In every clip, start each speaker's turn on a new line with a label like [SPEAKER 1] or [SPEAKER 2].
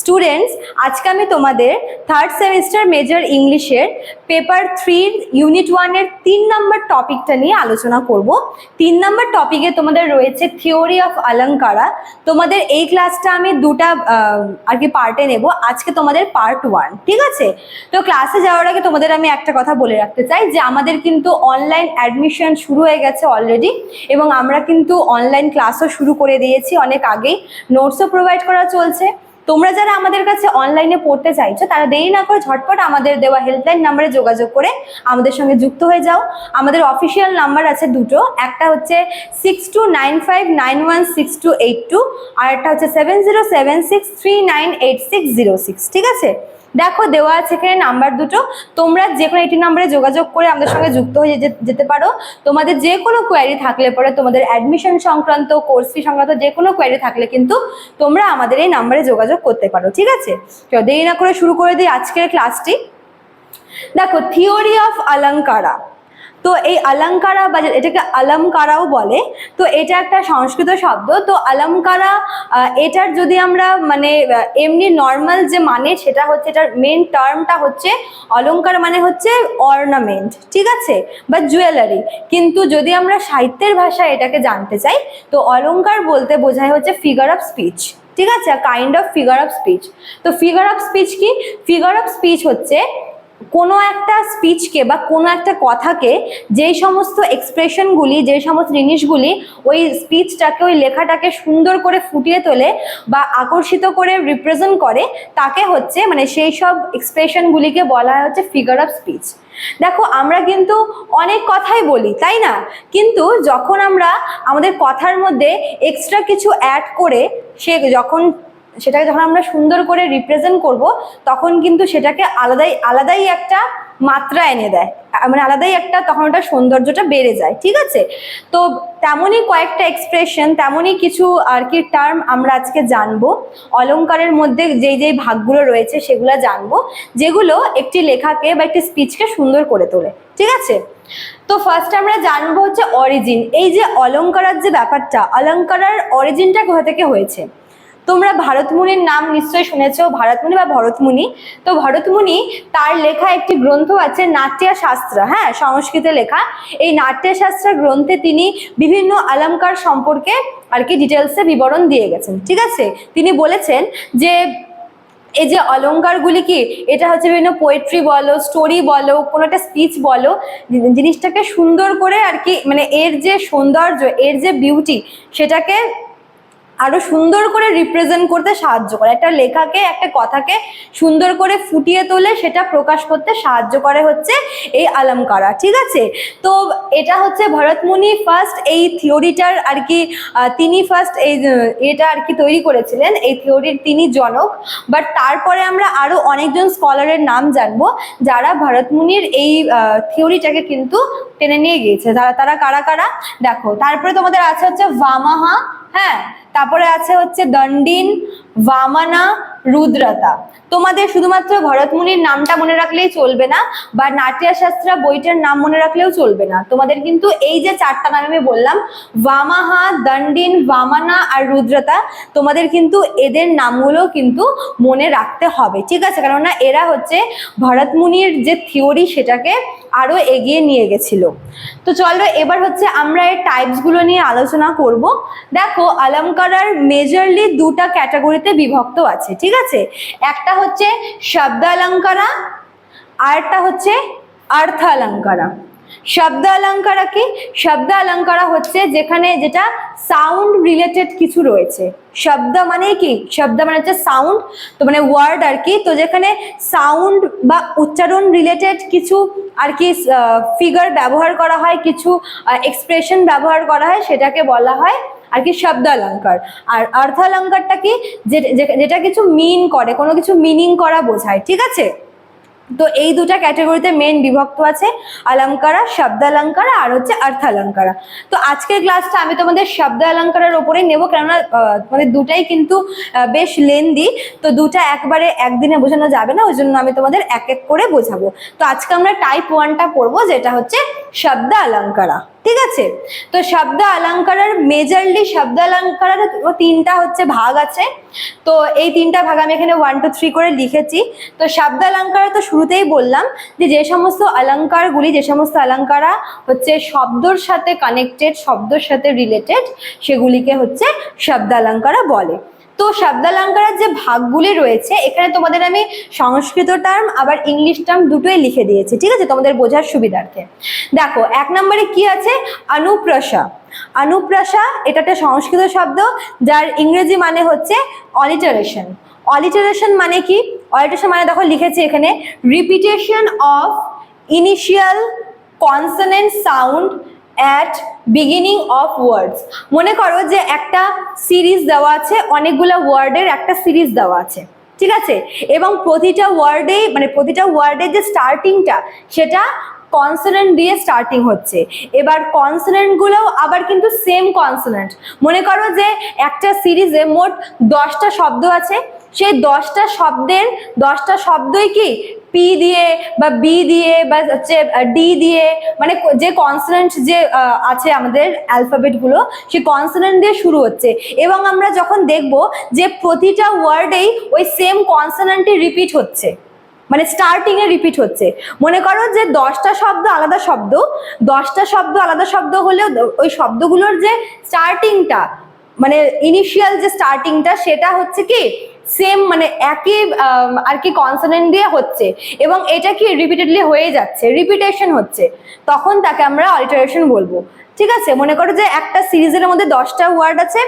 [SPEAKER 1] students আজকে আমি তোমাদের থার্ড সেমিস্টার মেজর ইংলিশের পেপার থ্রির ইউনিট ওয়ানের তিন নম্বর টপিকটা নিয়ে আলোচনা করব। তিন নম্বর টপিকে তোমাদের রয়েছে থিওরি অফ অলঙ্কারা তোমাদের এই ক্লাসটা আমি দুটা আর কি পার্টে নেব। আজকে তোমাদের পার্ট ওয়ান ঠিক আছে? তো ক্লাসে যাওয়ার আগে তোমাদের আমি একটা কথা বলে রাখতে চাই যে, আমাদের কিন্তু অনলাইন অ্যাডমিশন শুরু হয়ে গেছে অলরেডি এবং আমরা কিন্তু অনলাইন ক্লাসও শুরু করে দিয়েছি। অনেক আগেই নোটসও প্রোভাইড করা চলছে। তোমরা যারা আমাদের কাছে অনলাইনে পড়তে চাইছো, তারা দেরি না করে ঝটপট আমাদের দেওয়া হেল্পলাইন নাম্বারে যোগাযোগ করে আমাদের সঙ্গে যুক্ত হয়ে যাও। আমাদের অফিসিয়াল নাম্বার আছে দুটো, একটা হচ্ছে six two nine five nine one six two eight two আর একটা হচ্ছে seven zero seven six three nine eight six zero six ঠিক আছে? দেখো দেওয়া আছে এখানে নাম্বার দুটো। তোমরা যে কোনো একটি নাম্বারে যোগাযোগ করে আমাদের সঙ্গে যুক্ত হয়ে যেতে পারো। তোমাদের যে কোনো কোয়ারি থাকলে পরে তোমাদের অ্যাডমিশন সংক্রান্ত কোর্স ফি সংক্রান্ত যে কোনো কোয়ারি থাকলে কিন্তু তোমরা আমাদের এই নাম্বারে যোগাযোগ করতে পারো, ঠিক আছে? তো দেরি না করে শুরু করে দিই আজকের ক্লাসটি দেখো থিওরি অফ অলঙ্কারা তো এই আলঙ্কারা বা এটাকে অলঙ্কারাও বলে তো এটা একটা সংস্কৃত শব্দ তো আহ, এটার যদি আমরা মানে এমনি নর্মাল যে মানে সেটা হচ্ছে এটার মেন টার্মটা হচ্ছে অলঙ্কার মানে হচ্ছে অর্নামেন্ট ঠিক আছে? বা জুয়েলারি কিন্তু যদি আমরা সাহিত্যের ভাষায় এটাকে জানতে চাই তো অলঙ্কার বলতে বোঝায় হচ্ছে ফিগার অফ স্পিচ ঠিক আছে? Kind of figure of speech তো ফিগার অফ স্পিচ কি? ফিগার অফ স্পিচ হচ্ছে কোনো একটা স্পিচকে বা কোনো একটা কথাকে যেই সমস্ত এক্সপ্রেশনগুলি যে সমস্ত জিনিসগুলি ওই স্পিচটাকে ওই লেখাটাকে সুন্দর করে ফুটিয়ে তোলে বা আকর্ষিত করে রিপ্রেজেন্ট করে, তাকে হচ্ছে মানে সেই সব এক্সপ্রেশনগুলিকে বলা হয় হচ্ছে ফিগার অফ স্পিচ দেখো, আমরা কিন্তু অনেক কথাই বলি, তাই না? কিন্তু যখন আমরা আমাদের কথার মধ্যে এক্সট্রা কিছু অ্যাড করে, সে যখন সেটাকে যখন আমরা সুন্দর করে রিপ্রেজেন্ট করব, তখন কিন্তু সেটাকে আলাদাই আলাদাই একটা মাত্রা এনে দেয়। মানে আলাদাই একটা তখন ওটা সৌন্দর্যটা বেড়ে যায়, ঠিক আছে? তো তেমনই কয়েকটা এক্সপ্রেশন তেমনই কিছু আর কি টার্ম আমরা আজকে জানব। অলংকারের মধ্যে যেই যেই ভাগগুলো রয়েছে সেগুলো জানব, যেগুলো একটি লেখাকে বা একটি স্পিচকে সুন্দর করে তোলে, ঠিক আছে? তো ফার্স্ট আমরা জানব হচ্ছে অরিজিন এই যে অলংকারার যে ব্যাপারটা অলংকারার অরিজিনটা কোথা থেকে হয়েছে? তোমরা ভরতমুনির নাম নিশ্চয়ই শুনেছো, ভরতমুনি বা ভরতমুনি। তো ভরতমুনি, তার লেখা একটি গ্রন্থ আছে নাট্য শাস্ত্র হ্যাঁ সংস্কৃতে লেখা। এই নাট্য শাস্ত্র গ্রন্থে তিনি বিভিন্ন আলঙ্কার সম্পর্কে আর কি ডিটেলসে বিবরণ দিয়ে গেছেন, ঠিক আছে? তিনি বলেছেন যে, এই যে অলঙ্কারগুলি কি, এটা হচ্ছে বিভিন্ন পোয়েট্রি বলো স্টোরি বলো, কোনো একটা স্পিচ বলো, জিনিসটাকে সুন্দর করে আর কি মানে এর যে সৌন্দর্য, এর যে বিউটি সেটাকে আরও সুন্দর করে রিপ্রেজেন্ট করতে সাহায্য করে। একটা লেখাকে, একটা কথাকে সুন্দর করে ফুটিয়ে তোলে, সেটা প্রকাশ করতে সাহায্য করে হচ্ছে এই আলমকারা, ঠিক আছে? তো এটা হচ্ছে ভরতমুনি ফার্স্ট এই থিওরিটার আর কি তিনি ফার্স্ট এই এটা আর কি তৈরি করেছিলেন, এই থিওরির তিনি জনক। বাট তারপরে আমরা আরও অনেকজন স্কলারের নাম জানব, যারা ভরতমুনির এই থিওরিটাকে কিন্তু টেনে নিয়ে গিয়েছে। তারা তারা কারা কারা? দেখো, তারপরে তোমাদের আছে হচ্ছে ভামাহা হ্যাঁ? তারপরে আছে হচ্ছে দণ্ডিন, বামানা, রুদ্রতা। তোমাদের শুধুমাত্র ভরতমুনির নামটা মনে রাখলেই চলবে না, বা নাট্যশাস্ত্রা বইটার নাম মনে রাখলেও চলবে না। তোমাদের কিন্তু এই যে চারটা নাম আমি বললাম, বামাহা, দণ্ডিন, বামানা আর রুদ্রতা, তোমাদের কিন্তু এদের নামগুলো কিন্তু মনে রাখতে হবে। ঠিক আছে? কেননা এরা হচ্ছে ভরতমুনির যে থিওরি সেটাকে আরও এগিয়ে নিয়ে গেছিল। তো চলো এবার হচ্ছে আমরা এর টাইপসগুলো নিয়ে আলোচনা করব। দেখো অলঙ্কারার মেজরলি দুটা ক্যাটাগরিতে বিভক্ত আছে, ঠিক আছে? একটা হচ্ছে শব্দ অলঙ্কারা আর একটা হচ্ছে অর্থ অলঙ্কারা শব্দ অলঙ্কারা কি? শব্দ অলঙ্কারা হচ্ছে যেখানে যেটা সাউন্ড রিলেটেড কিছু রয়েছে। শব্দ মানে কি? শব্দ মানে হচ্ছে সাউন্ড তো মানে ওয়ার্ড আর কি। তো যেখানে সাউন্ড বা উচ্চারণ রিলেটেড কিছু আর কি ফিগার ব্যবহার করা হয়, কিছু এক্সপ্রেশন ব্যবহার করা হয়, সেটাকে বলা হয় আর কি শব্দ অলঙ্কার আর অর্থ অলঙ্কারটা কি যেটা কিছু মিন করে, কোনো কিছু মিনিং করা বোঝায়, ঠিক আছে? তো এই দুটা ক্যাটাগরিতে মেন বিভক্ত আছে, অলঙ্কারা শব্দ অলঙ্কারা আর হচ্ছে অর্থ অলঙ্কারা তো আজকের ক্লাসটা আমি তোমাদের শব্দ অলঙ্কারের ওপরেই নেব, কেননা তোমাদের দুটাই কিন্তু বেশ লেন্দি তো দুটা একবারে একদিনে বোঝানো যাবে না ওই জন্য আমি তোমাদের এক এক করে বোঝাবো। তো আজকে আমরা টাইপ ওয়ানটা পড়ব, যেটা হচ্ছে শব্দ অলঙ্কারা ঠিক আছে? তো শব্দ অলঙ্কারের মেজরলি শব্দ অলঙ্কারের তিনটা হচ্ছে ভাগ আছে। তো এই তিনটা ভাগ আমি এখানে ওয়ান টু থ্রি করে লিখেছি। তো শব্দ অলঙ্কার তো শুরুতেই বললাম যে যে সমস্ত অলঙ্কারগুলি, যে সমস্ত অলঙ্কারা হচ্ছে শব্দর সাথে কানেক্টেড শব্দর সাথে রিলেটেড সেগুলিকে হচ্ছে শব্দ অলঙ্কারা বলে। তো শব্দালঙ্কারের যে ভাগগুলি রয়েছে, এখানে তোমাদের আমি সংস্কৃত টার্ম আবার ইংলিশ টার্ম দুটোই লিখে দিয়েছি, ঠিক আছে? তোমাদের বোঝার সুবিধার্থে। দেখো, এক নম্বরে কি আছে? অনুপ্রসা। অনুপ্রসা এটা একটা সংস্কৃত শব্দ, যার ইংরেজি মানে হচ্ছে অলিটারেশন অলিটারেশন মানে কি? অলিটারেশন মানে দেখো, লিখেছি এখানে repetition of initial consonant sound at beginning of words মনে করো যে একটা সিরিজ দেওয়া আছে, অনেকগুলো ওয়ার্ডের একটা সিরিজ দেওয়া আছে, ঠিক আছে? এবং প্রতিটা ওয়ার্ডে মানে প্রতিটা ওয়ার্ডের যে স্টার্টিংটা সেটা কনসোনেন্ট দিয়ে স্টার্টিং হচ্ছে। এবার কনসোনেন্টগুলোও আবার কিন্তু সেম কনসোনেন্ট মনে করো যে একটা সিরিজে মোট দশটা শব্দ আছে, সেই দশটা শব্দের, দশটা শব্দই কি? পি দিয়ে বা বি দিয়ে বা হচ্ছে ডি দিয়ে মানে যে কনসোনেন্ট যে আছে আমাদের অ্যালফাবেটগুলো সেই কনসোনেন্ট দিয়ে শুরু হচ্ছে। এবং আমরা যখন দেখব যে প্রতিটা ওয়ার্ডেই ওই সেম কনসোনেন্টই রিপিট হচ্ছে। মানে স্টার্টিং এ রিপিট হচ্ছে। মনে করো যে দশটা শব্দ আলাদা শব্দ, দশটা শব্দ আলাদা শব্দ হলেও ওই শব্দগুলোর যে স্টার্টিংটা মানে ইনিশিয়াল যে স্টার্টিংটা সেটা হচ্ছে কি সেম মানে একই আর কি কনসোনেন্ট দিয়ে হচ্ছে। এবং এটা কি রিপিটেডলি হয়ে যাচ্ছে রিপিটেশন হচ্ছে। তখন তাকে আমরা অলিটারেশন বলব। ঠিক আছে? মনে করো যে একটা সিরিজের মধ্যে দশটা ওয়ার্ড আছে।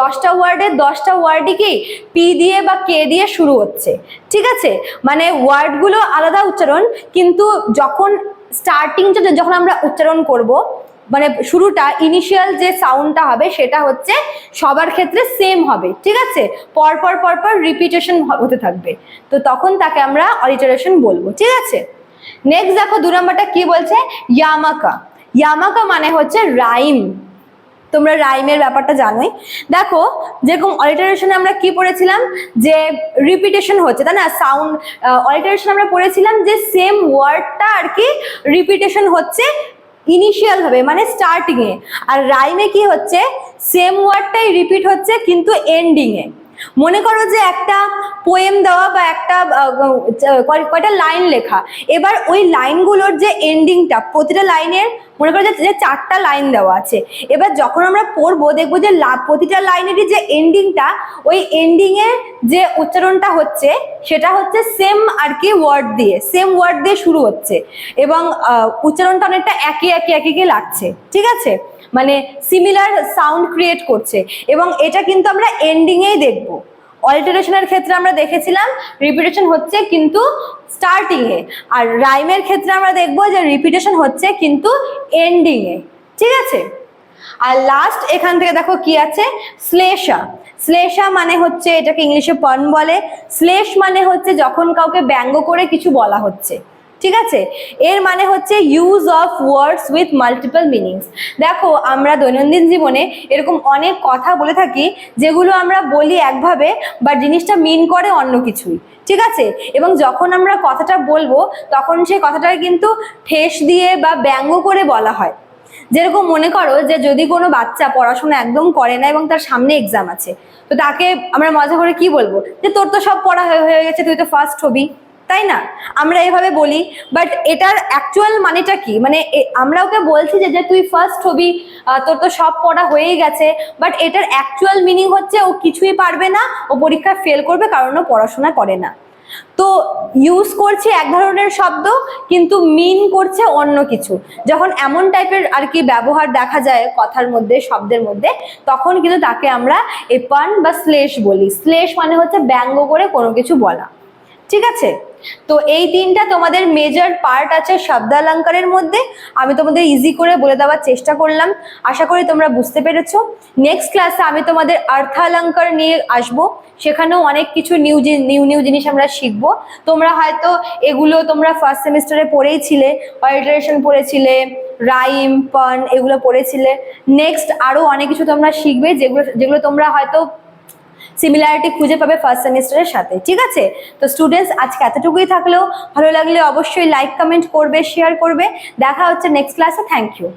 [SPEAKER 1] দশটা ওয়ার্ডের দশটা ওয়ার্ডই কি? পি দিয়ে বা কে দিয়ে শুরু হচ্ছে। ঠিক আছে? মানে ওয়ার্ডগুলো আলাদা উচ্চারণ, কিন্তু যখন স্টার্টিংটা যখন আমরা উচ্চারণ করব মানে শুরুটা ইনিশিয়াল যে সাউন্ডটা হবে, সেটা হচ্ছে সবার ক্ষেত্রে সেম হবে। ঠিক আছে? পরপর পরপর রিপিটেশন হতে থাকবে। তো তখন তাকে আমরা অলিটারেশন বলব। ঠিক আছে? নেক্সট দেখো, দু নম্বরটা কি বলছে? ইয়ামাকা। ইয়ামাকা মানে হচ্ছে রাইম। তোমরা রাইমের ব্যাপারটা জানোই। দেখো, যেরকম অলিটারেশনে আমরা কি পড়েছিলাম? যে রিপিটেশন হচ্ছে, তাই না? সাউন্ড অলিটারেশন আমরা পড়েছিলাম যে সেম ওয়ার্ডটা আর কি রিপিটেশন হচ্ছে ইনিশিয়াল ভাবে মানে স্টার্টিংয়ে আর রাইমে কি হচ্ছে? সেম ওয়ার্ডটাই রিপিট হচ্ছে, কিন্তু এন্ডিংয়ে মনে করো যে একটা পোয়েম দেওয়া বা একটা কয়টা লাইন লেখা। এবার ওই লাইনগুলোর যে এন্ডিংটা প্রতিটা লাইনের মনে করো যে চারটা লাইন দেওয়া আছে। এবার যখন আমরা পড়ব, দেখব যে প্রতিটা লাইনেরই যে এন্ডিংটা ওই এন্ডিং এর যে উচ্চারণটা হচ্ছে, সেটা হচ্ছে সেম আর কি ওয়ার্ড দিয়ে সেম ওয়ার্ড দিয়ে শুরু হচ্ছে। এবং উচ্চারণটা অনেকটা একই একই একই লাগছে। ঠিক আছে? মানে সিমিলার সাউন্ড ক্রিয়েট করছে। এবং এটা কিন্তু আমরা এন্ডিংয়েই দেখব। অল্টারেশনের ক্ষেত্রে আমরা দেখেছিলাম রিপিটেশন হচ্ছে কিন্তু স্টার্টিংয়ে আর রাইমের ক্ষেত্রে আমরা দেখব যে রিপিটেশন হচ্ছে কিন্তু এন্ডিং এ। ঠিক আছে? আর লাস্ট এখান থেকে দেখো কি আছে? শ্লেষা শ্লেষা মানে হচ্ছে এটাকে ইংলিশে পন বলে। শ্লেষ মানে হচ্ছে যখন কাউকে ব্যঙ্গ করে কিছু বলা হচ্ছে। ঠিক আছে? এর মানে হচ্ছে use of words with multiple meanings দেখো, আমরা দৈনন্দিন জীবনে এরকম অনেক কথা বলে থাকি, যেগুলো আমরা বলি একভাবে বা জিনিসটা মিন করে অন্য কিছুই। ঠিক আছে? এবং যখন আমরা কথাটা বলব, তখন সেই কথাটাকে কিন্তু ঠেস দিয়ে বা ব্যঙ্গ করে বলা হয়। যেরকম মনে করো যে, যদি কোনো বাচ্চা পড়াশোনা একদম করে না এবং তার সামনে এক্সাম আছে, তো তাকে আমরা মজা করে কি বলব? যে, তোর তো সব পড়া হয়ে হয়ে গেছে, তুই তো ফার্স্ট হবি। তাই না? আমরা এভাবে বলি বাট এটার অ্যাকচুয়াল মানেটা কি? মানে আমরা ওকে বলছি যে যে তুই ফার্স্ট হবি তোর তো সব পড়া হয়েই গেছে বাট এটার অ্যাকচুয়াল মিনিং হচ্ছে ও কিছুই পারবে না, ও পরীক্ষা ফেল করবে কারণ ও পড়াশোনা করে না। তো ইউজ করছে এক ধরনের শব্দ, কিন্তু মিন করছে অন্য কিছু। যখন এমন টাইপের আর কি ব্যবহার দেখা যায় কথার মধ্যে, শব্দের মধ্যে, তখন কিন্তু তাকে আমরা এপান বা শ্লেষ বলি। শ্লেষ মানে হচ্ছে ব্যঙ্গ করে কোনো কিছু বলা। ঠিক আছে? তো এই তিনটা তোমাদের মেজর পার্ট আছে শব্দালঙ্কারের মধ্যে। আমি তোমাদের ইজি করে বলে দেওয়ার চেষ্টা করলাম। আশা করি তোমরা বুঝতে পেরেছ। নেক্সট ক্লাসে আমি তোমাদের অর্থালঙ্কার নিয়ে আসব। সেখানেও অনেক কিছু নিউ নিউ নিউ জিনিস আমরা শিখব। তোমরা হয়তো এগুলো তোমরা ফার্স্ট সেমিস্টারে পড়েইছিলে অলিটারেশন পড়েছিলে রাইম পান এগুলো পড়েছিলে। নেক্সট আরও অনেক কিছু তোমরা শিখবে যেগুলো যেগুলো তোমরা হয়তো সিমিলারিটি খুঁজে পাবে ফার্স্ট সেমিস্টারের সাথে, ঠিক আছে? তো স্টুডেন্টস আজকে এতটুকুই থাকলেও ভালো লাগলে অবশ্যই লাইক কমেন্ট করবে শেয়ার করবে। দেখা হচ্ছে নেক্সট ক্লাসে থ্যাংক ইউ